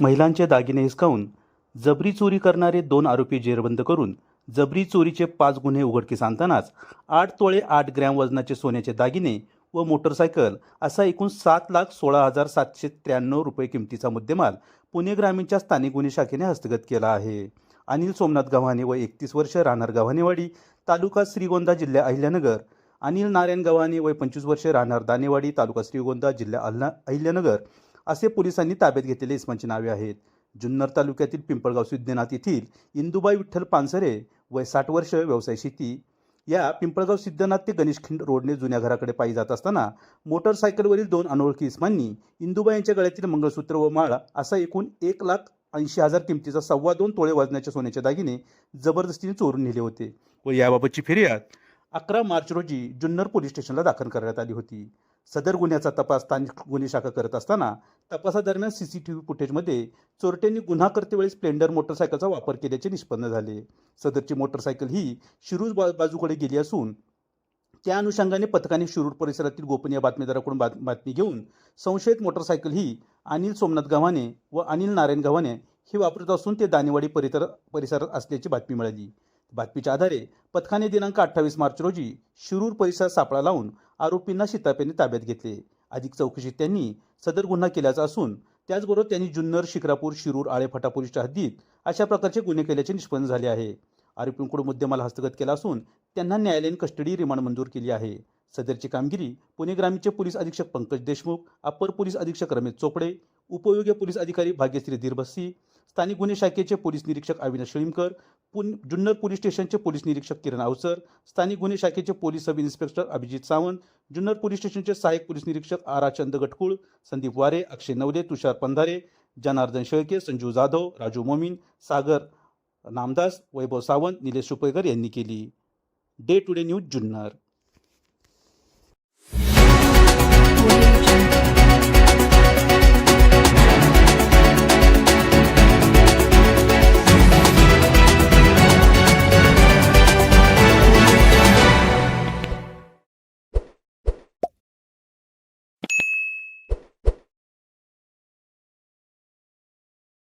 महिलांचे दागिने हिसकावून जबरी चोरी करणारे दोन आरोपी जेरबंद करून जबरी चोरीचे पाच गुन्हे उघडकीस आणतानाच आठ तोळे आठ ग्रॅम वजनाचे सोन्याचे दागिने व मोटरसायकल असा एकूण सात लाख सोळा हजार सातशे त्र्याण्णव रुपये किमतीचा मुद्देमाल पुणे ग्रामीणच्या स्थानिक गुन्हे शाखेने हस्तगत केला आहे. अनिल सोमनाथ गव्हाणे व एकतीस वर्ष राहणार गव्हाणेवाडी तालुका श्रीगोंदा जिल्हा अहिल्यानगर. अनिल नारायण गव्हाणे वय पंचवीस वर्ष राहणार दानेवाडी तालुका श्रीगोंदा जिल्हा अल्ला अहिल्यानगर. असे पोलिसांनी ताब्यात घेतलेले इसमांची नावे आहेत. जुन्नर तालुक्यातील पिंपळगाव सिद्धनाथ येथील इंदुबाई विठ्ठल पानसरे वय साठ वर्ष व्यवसाय शेती. या पिंपळगाव सिद्धनाथ ते गणेशखिंड रोडने जुन्या घराकडे पायी जात असताना मोटरसायकलवरील दोन अनोळखी इस्मांनी इंदुबाई यांच्या गळ्यातील मंगळसूत्र व माळ असा एकूण एक लाख ऐंशी हजार किमतीचा सव्वा दोन तोळे वजनाच्या सोन्याचे दागिने जबरदस्तीने चोरून नेले होते व याबाबतची फिर्याद अकरा मार्च रोजी जुन्नर पोलीस स्टेशनला दाखल करण्यात आली होती. सदर गुन्ह्याचा तपास स्थानिक गुन्हे शाखा करत असताना तपासादरम्यान सी सी टी व्ही फुटेजमध्ये चोरट्यांनी गुन्हा करतेवेळी स्प्लेंडर मोटरसायकलचा वापर केल्याचे निष्पन्न झाले. सदरची मोटरसायकल ही शिरूर बा बाजूकडे गेली असून त्या अनुषंगाने पथकाने शिरूर परिसरातील गोपनीय बातमीदाराकडून बात बातमी घेऊन संशयित मोटरसायकल ही अनिल सोमनाथ गव्हाणे व अनिल नारायण गव्हाणे हे वापरत असून ते दानेवाडी परिसर परिसरात असल्याची बातमी मिळाली. बातमीच्या आधारे पथकाने दिनांक अठ्ठावीस मार्च रोजी शिरूर परिसरात सापळा लावून आरोपींना शितापेने ताब्यात घेतले. अधिक चौकशीत त्यांनी सदर गुन्हा केल्याचा असून त्याचबरोबर त्यांनी जुन्नर शिक्रापूर शिरूर आळे फटापुरीच्या हद्दीत अशा प्रकारचे गुन्हे केल्याचे निष्पन्न झाले आहे. आरोपींकडून मुद्देमाल हस्तगत केला असून त्यांना न्यायालयीन कस्टडी रिमांड मंजूर केली आहे. सदरची कामगिरी पुणे ग्रामीणचे पोलीस अधीक्षक पंकज देशमुख अप्पर पोलीस अधीक्षक रमेश चोपडे उपयोगी पोलीस अधिकारी भाग्यश्री धीरबस्सी स्थानिक गुन्हे शाखेचे पोलीस निरीक्षक अविनाश शिळीमकर पुन जुन्नर पोलीस स्टेशनचे पोलीस निरीक्षक किरण अवसर स्थानिक गुन्हे शाखेचे police sub inspector Abhijit Sawant Junnar police स्टेशनचे सहाय्यक पोलीस निरीक्षक आर चंद गटकुळ संदीप वारे अक्षय नवले तुषार पंधारे जनार्दन शेळके संजू जाधव राजू मोमीन सागर नामदास वैभव सावंत निलेश सुपेकर यांनी केली. Day today news Junnar.